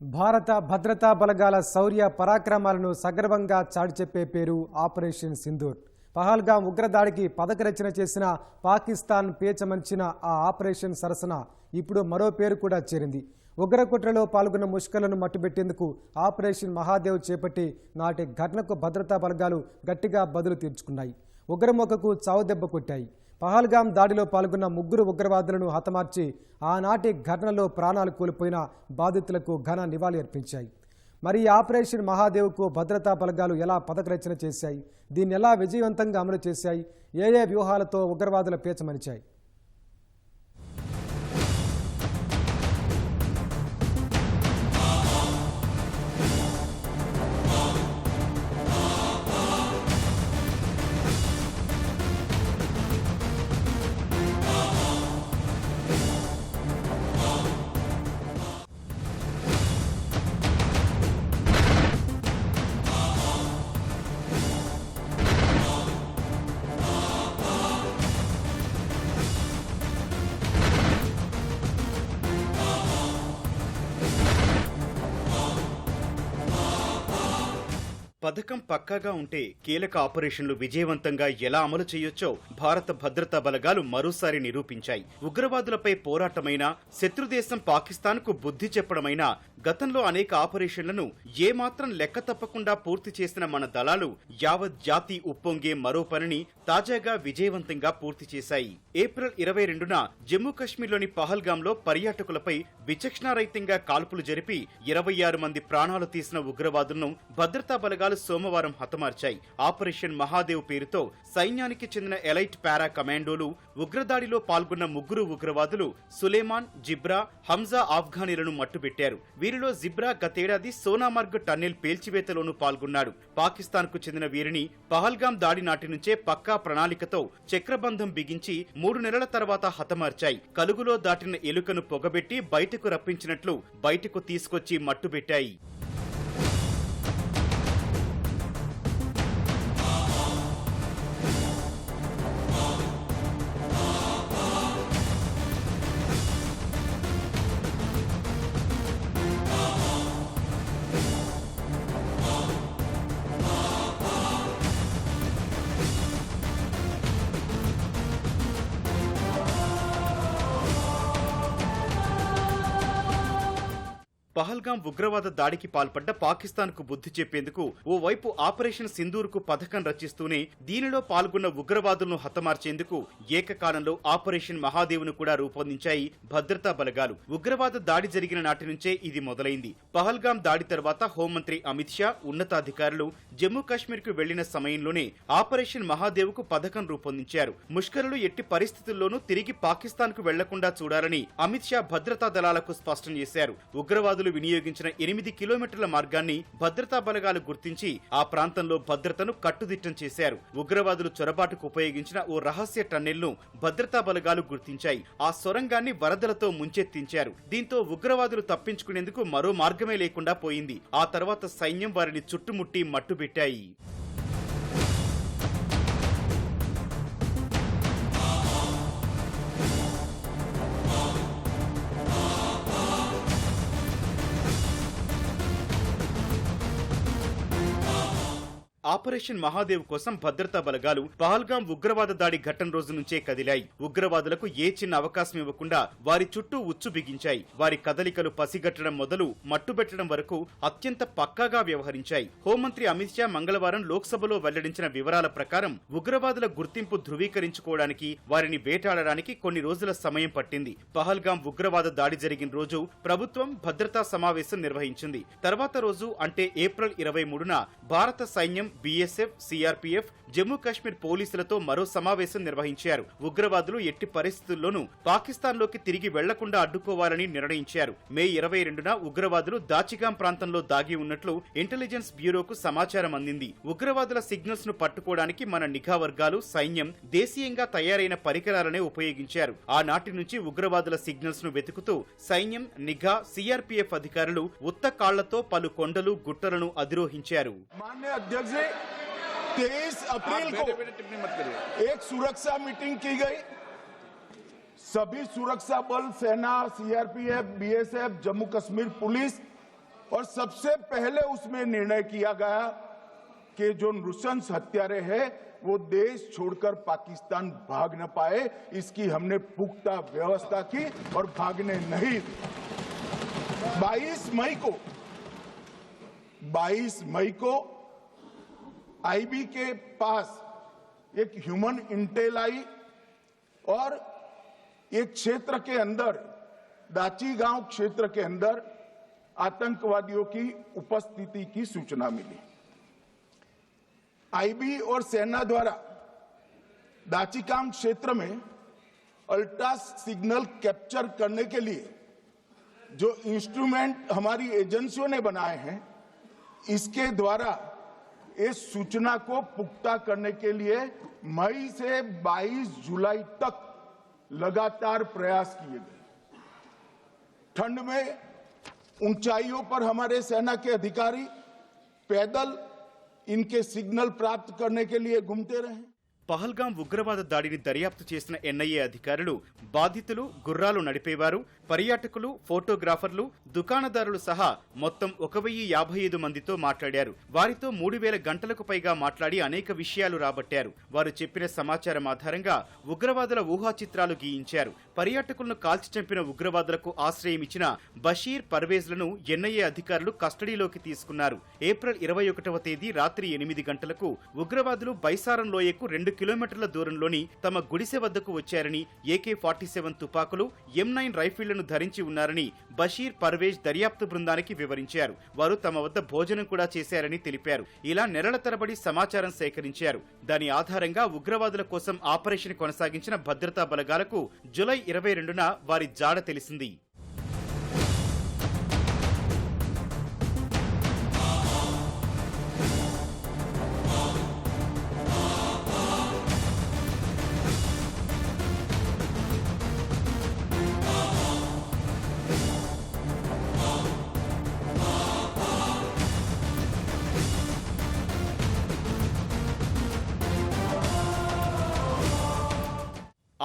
భారత భద్రతా బలగాల శౌర్య పరాక్రమాలను సగర్వంగా చాటిచెప్పే పేరు ఆపరేషన్ సింధూర్. పహల్గాం ఉగ్రదాడికి పథకరచన చేసిన పాకిస్తాన్ పేచమంచిన ఆ ఆపరేషన్ సరసన ఇప్పుడు మరో పేరు కూడా చేరింది. ఉగ్రకుట్రలో పాల్గొన్న ముష్కలను మట్టుబెట్టేందుకు ఆపరేషన్ మహాదేవ్ చేపట్టి నాటి ఘటనకు భద్రతా బలగాలు గట్టిగా బదులు తీర్చుకున్నాయి. ఉగ్రమొకకు చావుదెబ్బ కొట్టాయి. పహల్గాం దాడిలో పాల్గొన్న ముగ్గురు ఉగ్రవాదులను హతమార్చి ఆనాటి ఘటనలో ప్రాణాలు కోల్పోయిన బాధితులకు ఘన నివాళి అర్పించాయి. మరి ఆపరేషన్ మహాదేవ్కు భద్రతా బలగాలు ఎలా పథకరచన చేశాయి? దీన్ని ఎలా విజయవంతంగా అమలు చేశాయి? ఏ ఏ వ్యూహాలతో ఉగ్రవాదుల పేచమనిచాయి? పథకం పక్కాగా ఉంటే కీలక ఆపరేషన్లు విజయవంతంగా ఎలా అమలు చేయొచ్చో భారత భద్రతా బలగాలు మరోసారి నిరూపించాయి. ఉగ్రవాదులపై పోరాటమైన శత్రుదేశం పాకిస్తాన్కు బుద్ధి చెప్పడమైనా గతంలో అనేక ఆపరేషన్లను ఏమాత్రం లెక్క తప్పకుండా పూర్తి చేసిన మన దళాలు యావత్ జాతి ఉప్పొంగే మరో పనిని తాజాగా విజయవంతంగా పూర్తి చేశాయి. ఏప్రిల్ ఇరవై రెండున జమ్మూ కశ్మీర్లోని పహల్గాంలో పర్యాటకులపై విచక్షణారహితంగా కాల్పులు జరిపి ఇరవై ఆరు మంది ప్రాణాలు తీసిన ఉగ్రవాదులను భద్రతా బలగాలు సోమవారం హతమార్చాయి. ఆపరేషన్ మహాదేవ్ పేరుతో సైన్యానికి చెందిన ఎలైట్ పారా కమాండోలు ఉగ్రదాడిలో పాల్గొన్న ముగ్గురు ఉగ్రవాదులు సులేమాన్ జిబ్రా హంజా ఆఫ్ఘానీలను మట్టుబెట్టారు. వీరిలో జిబ్రా గతేడాది సోనామార్గ్ టన్నెల్ పేల్చివేతలోనూ పాల్గొన్నాడు. పాకిస్తాన్కు చెందిన వీరిని పహల్గాం దాడి నాటి నుంచే పక్కా ప్రణాళికతో చక్రబంధం బిగించి మూడు నెలల తర్వాత హతమార్చాయి. కలుగులో దాటిన ఎలుకను పొగబెట్టి బయటకు రప్పించినట్లు బయటకు తీసుకొచ్చి మట్టుబెట్టాయి. పహల్గాం ఉగ్రవాద దాడికి పాల్పడ్డ పాకిస్తాన్కు బుద్ధి చెప్పేందుకు ఓవైపు ఆపరేషన్ సింధూర్కు పథకం రచిస్తూనే దీనిలో పాల్గొన్న ఉగ్రవాదులను హతమార్చేందుకు ఏకకాలంలో ఆపరేషన్ మహాదేవ్ను కూడా రూపొందించాయి భద్రతా బలగాలు. ఉగ్రవాద దాడి జరిగిన నాటి నుంచే ఇది మొదలైంది. పహల్గాం దాడి తర్వాత హోంమంత్రి అమిత్ షా ఉన్నతాధికారులు జమ్మూ కాశ్మీర్కు వెళ్ళిన సమయంలోనే ఆపరేషన్ మహాదేవ్కు పథకం రూపొందించారు. ముష్కరులు ఎట్టి పరిస్థితుల్లోనూ తిరిగి పాకిస్తాన్కు వెళ్ళకుండా చూడాలని అమిత్ షా భద్రతా దళాలకు స్పష్టం చేశారు. ఉగ్రవాదులు వినియోగించిన ఎనిమిది కిలోమీటర్ల మార్గాన్ని భద్రతా బలగాలు గుర్తించి ఆ ప్రాంతంలో భద్రతను కట్టుదిట్టం చేశారు. ఉగ్రవాదులు చొరబాటుకు ఉపయోగించిన ఓ రహస్య టన్నెల్ను భద్రతా బలగాలు గుర్తించాయి. ఆ సొరంగాన్ని వరదలతో ముంచెత్తించారు. దీంతో ఉగ్రవాదులు తప్పించుకునేందుకు మరో మార్గమే లేకుండా పోయింది. ఆ తర్వాత సైన్యం వారిని చుట్టుముట్టి మట్టుబెట్టాయి. ఆపరేషన్ మహాదేవ్ కోసం భద్రతా బలగాలు పహల్గాం ఉగ్రవాద దాడి ఘటన రోజు నుంచే కదిలాయి. ఉగ్రవాదులకు ఏ చిన్న అవకాశం ఇవ్వకుండా వారి చుట్టూ ఉచ్చు బిగించాయి. వారి కదలికలు పసిగట్టడం మొదలు మట్టుబెట్టడం వరకు అత్యంత పక్కాగా వ్యవహరించాయి. హోంమంత్రి అమిత్ షా మంగళవారం లోక్సభలో వెల్లడించిన వివరాల ప్రకారం ఉగ్రవాదుల గుర్తింపు ధృవీకరించుకోవడానికి వారిని వేటాడడానికి కొన్ని రోజుల సమయం పట్టింది. పహల్గాం ఉగ్రవాద దాడి జరిగిన రోజు ప్రభుత్వం భద్రతా సమావేశం నిర్వహించింది. తర్వాత రోజు అంటే ఏప్రిల్ ఇరవై మూడున భారత సైన్యం బీఎస్ఎఫ్ సీఆర్పీఎఫ్ జమ్మూ కాశ్మీర్ పోలీసులతో మరో సమావేశం నిర్వహించారు. ఉగ్రవాదులు ఎట్టి పరిస్థితుల్లోనూ పాకిస్తాన్లోకి తిరిగి వెళ్ళకుండా అడ్డుకోవాలని నిర్ణయించారు. మే ఇరవై రెండున ఉగ్రవాదులు దాచిగాం ప్రాంతంలో దాగి ఉన్నట్లు ఇంటెలిజెన్స్ బ్యూరోకు సమాచారం అందింది. ఉగ్రవాదుల సిగ్నల్స్ను పట్టుకోవడానికి మన నిఘా వర్గాలు సైన్యం దేశీయంగా తయారైన పరికరాలనే ఉపయోగించారు. ఆనాటి నుంచి ఉగ్రవాదుల సిగ్నల్స్ను వెతుకుతూ సైన్యం నిఘా సీఆర్పీఎఫ్ అధికారులు ఉత్త కాళ్ళతో పలు కొండలు గుట్టలను అధిరోహించారు. అధ్యక్ష तेईस अप्रैल को एक सुरक्षा मीटिंग की गई। सभी सुरक्षा बल सेना CRPF BSF Jammu Kashmir police और सबसे पहले उसमें निर्णय किया गया कि जो नृशंस हत्यारे हैं वो देश छोड़कर पाकिस्तान भाग न पाए। इसकी हमने पुख्ता व्यवस्था की और भागने नहीं दी। 22 मई को 22 मई को आईबी के पास एक ह्यूमन इंटेल आई और एक क्षेत्र के अंदर, दाची गाँव क्षेत्र के अंदर आतंकवादियों की उपस्थिति की सूचना मिली। आईबी और सेना द्वारा दाचीकाम क्षेत्र में अल्ट्रा सिग्नल कैप्चर करने के लिए जो इंस्ट्रूमेंट हमारी एजेंसियों ने बनाए हैं, इसके द्वारा इस सूचना को पुख्ता करने के लिए मई से 22 जुलाई तक लगातार प्रयास किए गए। ठंड में ऊंचाइयों पर हमारे सेना के अधिकारी पैदल इनके सिग्नल प्राप्त करने के लिए घूमते रहे। పహల్గాం ఉగ్రవాద దాడిని దర్యాప్తు చేసిన ఎన్ఐఏ అధికారులు బాధితులు గుర్రాలు నడిపేవారు పర్యాటకులు ఫోటోగ్రాఫర్లు దుకాణదారులు సహా మొత్తం ఒక వెయ్యి యాభై ఐదు మందితో మాట్లాడారు. వారితో మూడు వేల గంటలకు పైగా మాట్లాడి అనేక విషయాలు రాబట్టారు. వారు చెప్పిన సమాచారం ఆధారంగా ఉగ్రవాదుల ఊహా చిత్రాలు గీయించారు. పర్యాటకులను కాల్చి చంపిన ఉగ్రవాదులకు ఆశ్రయం ఇచ్చిన బషీర్ పర్వేజ్లను ఎన్ఐఏ అధికారులు కస్టడీలోకి తీసుకున్నారు. ఏప్రిల్ ఇరవై ఒకటవ తేదీ రాత్రి ఎనిమిది గంటలకు ఉగ్రవాదులు బైసారం లోయకు రెండు కిలోమీటర్ల దూరంలోని తమ గుడిసె వద్దకు వచ్చారని ఏకే ఫార్టీ సెవెన్ తుపాకులు ఎం నైన్ రైఫిళ్ళను ధరించి ఉన్నారని బషీర్ పర్వేజ్ దర్యాప్తు బృందానికి వివరించారు. వారు తమ వద్ద భోజనం కూడా చేశారని తెలిపారు. ఇలా నెలల తరబడి సమాచారం సేకరించారు. దాని ఆధారంగా ఉగ్రవాదుల కోసం ఆపరేషన్ కొనసాగించిన భద్రతా బలగాలకు జులై ఇరవై రెండున వారి జాడ తెలిసింది.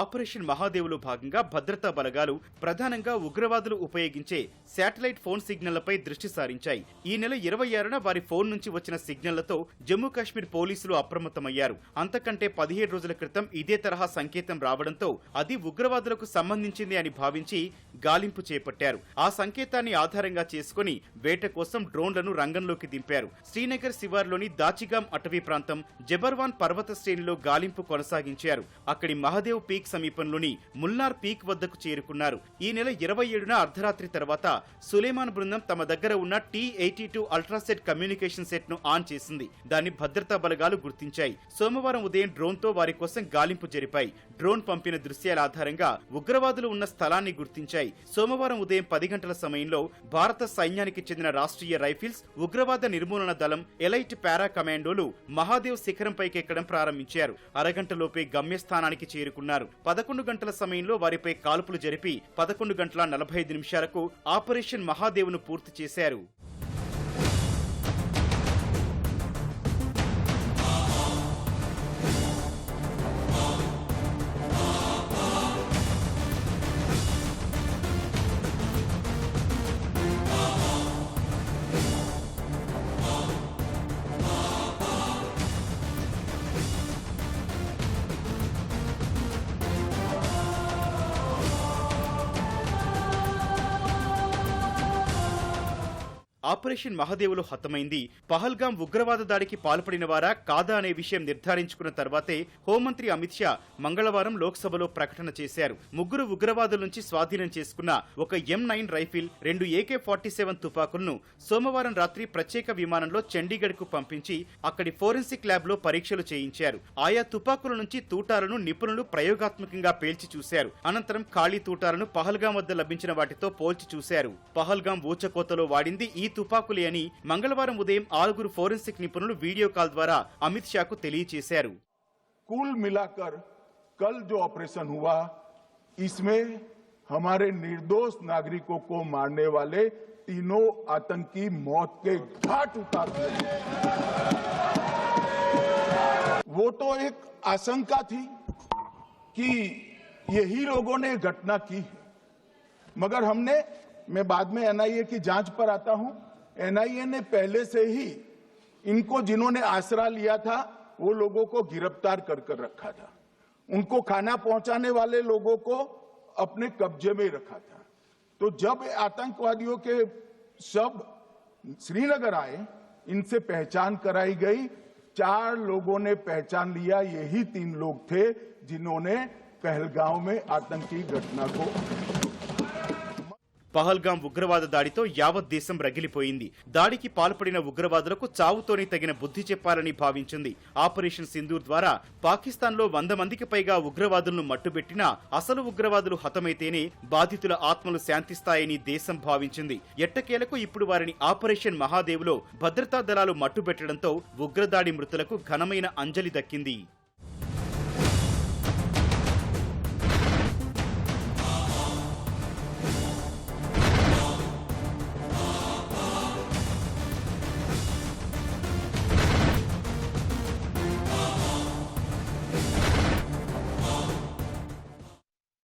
ఆపరేషన్ మహాదేవ్లో భాగంగా భద్రతా బలగాలు ప్రధానంగా ఉగ్రవాదులు ఉపయోగించే శాటిలైట్ ఫోన్ సిగ్నళ్ళపై దృష్టి సారించాయి. ఈ నెల ఇరవై ఆరున వారి ఫోన్ నుంచి వచ్చిన సిగ్నళ్ళతో జమ్మూ కాశ్మీర్ పోలీసులు అప్రమత్తమయ్యారు. అంతకంటే పదిహేడు రోజుల క్రితం ఇదే తరహా సంకేతం రావడంతో అది ఉగ్రవాదులకు సంబంధించింది అని భావించి గాలింపు చేపట్టారు. ఆ సంకేతాన్ని ఆధారంగా చేసుకుని వేట కోసం డ్రోన్లను రంగంలోకి దింపారు. శ్రీనగర్ శివార్లోని దాచిగాం అటవీ ప్రాంతం జబర్వాన్ పర్వత శ్రేణిలో గాలింపు కొనసాగించారు. అక్కడి మహదేవ్ పీక్ సమీపంలోని ముల్నార్ పీక్ వద్దకు చేరుకున్నారు. ఈ నెల ఇరవై ఏడున అర్ధరాత్రి తర్వాత సులేమాన్ బృందం తమ దగ్గర ఉన్న T eighty two Ultracet communication సెట్ను ఆన్ చేసింది. దాన్ని భద్రతా బలగాలు గుర్తించాయి. సోమవారం ఉదయం డ్రోన్తో వారి కోసం గాలింపు జరిపాయి. డ్రోన్ పంపిన దృశ్యాల ఆధారంగా ఉగ్రవాదులు ఉన్న స్థలాన్ని గుర్తించాయి. సోమవారం ఉదయం పది గంటల సమయంలో భారత సైన్యానికి చెందిన రాష్ట్రీయ రైఫిల్స్ ఉగ్రవాద నిర్మూలన దళం ఎలైట్ పారా కమాండోలు మహాదేవ్ శిఖరంపైకి ఎక్కడం ప్రారంభించారు. అరగంటలోపే గమ్యస్థానానికి చేరుకున్నారు. పదకొండు గంటల సమయంలో వారిపై కాల్పులు జరిపి పదకొండు గంటల నలభై ఐదు నిమిషాలకు ఆపరేషన్ మహాదేవ్ను పూర్తి చేశారు. ఆపరేషన్ మహాదేవులో హతమైంది. పహల్గాం ఉగ్రవాద దాడికి పాల్పడిన వారా కాదా అనే విషయం నిర్ధారించుకున్న తర్వాతే హోంమంత్రి అమిత్ షా మంగళవారం లోక్సభలో ప్రకటన చేశారు. ముగ్గురు ఉగ్రవాదుల నుంచి స్వాధీనం చేసుకున్న ఒక ఎం నైన్ రైఫిల్ రెండు ఏకే ఫార్టీ సెవెన్ తుపాకులను సోమవారం రాత్రి ప్రత్యేక విమానంలో చండీగఢ్కు పంపించి అక్కడి ఫోరెన్సిక్ ల్యాబ్లో పరీక్షలు చేయించారు. ఆయా తుపాకుల నుంచి తూటాలను నిపుణులు ప్రయోగాత్మకంగా పేల్చి చూశారు. అనంతరం ఖాళీ తూటాలను పహల్గాం వద్ద లభించిన వాటితో పోల్చి చూశారు. పహల్గాం ఊచకోతలో వాడింది ఈ తుపాకులే అని మంగళవారం ఉదయం ఆరుగురు ఫోరెన్సిక్ నిపుణులు వీడియో కాల్ ద్వారా అమిత్ షాకు తెలియజేశారు कुल मिलाकर कल जो ऑपरेशन हुआ इसमें हमारे निर्दोष नागरिकों को मारने वाले तीनों आतंकी मौत के घाट उतार दिए वो तो एक आशंका थी कि यही लोगों ने घटना की है मगर हमने मैं बाद में एनआईए की जांच पर आता हूं एनआईए ने पहले से ही इनको जिन्होंने आसरा लिया था, वो लोगों को गिरफ़्तार कर कर रखा था। उनको खाना पहुँचाने वाले लोगों को अपने कब्जे में रखा था। तो जब आतंकवादियों के शव श्रीनगर आए, इनसे पहचान कराई गई। चार लोगों ने पहचान लिया, यही तीन लोग थे जिन्होंने पहलगांव में आतंकी घटना को పహల్గాం ఉగ్రవాద దాడితో యావత్ దేశం రగిలిపోయింది. దాడికి పాల్పడిన ఉగ్రవాదులకు చావుతోనే తగిన బుద్ధి చెప్పాలని భావించింది. ఆపరేషన్ సింధూర్ ద్వారా పాకిస్తాన్లో వంద మందికి పైగా ఉగ్రవాదులను మట్టుబెట్టినా అసలు ఉగ్రవాదులు హతమైతేనే బాధితుల ఆత్మలు శాంతిస్తాయని దేశం భావించింది. ఎట్టకేలకు ఇప్పుడు వారిని ఆపరేషన్ మహాదేవ్లో భద్రతా దళాలు మట్టుబెట్టడంతో ఉగ్రదాడి మృతులకు ఘనమైన అంజలి దక్కింది.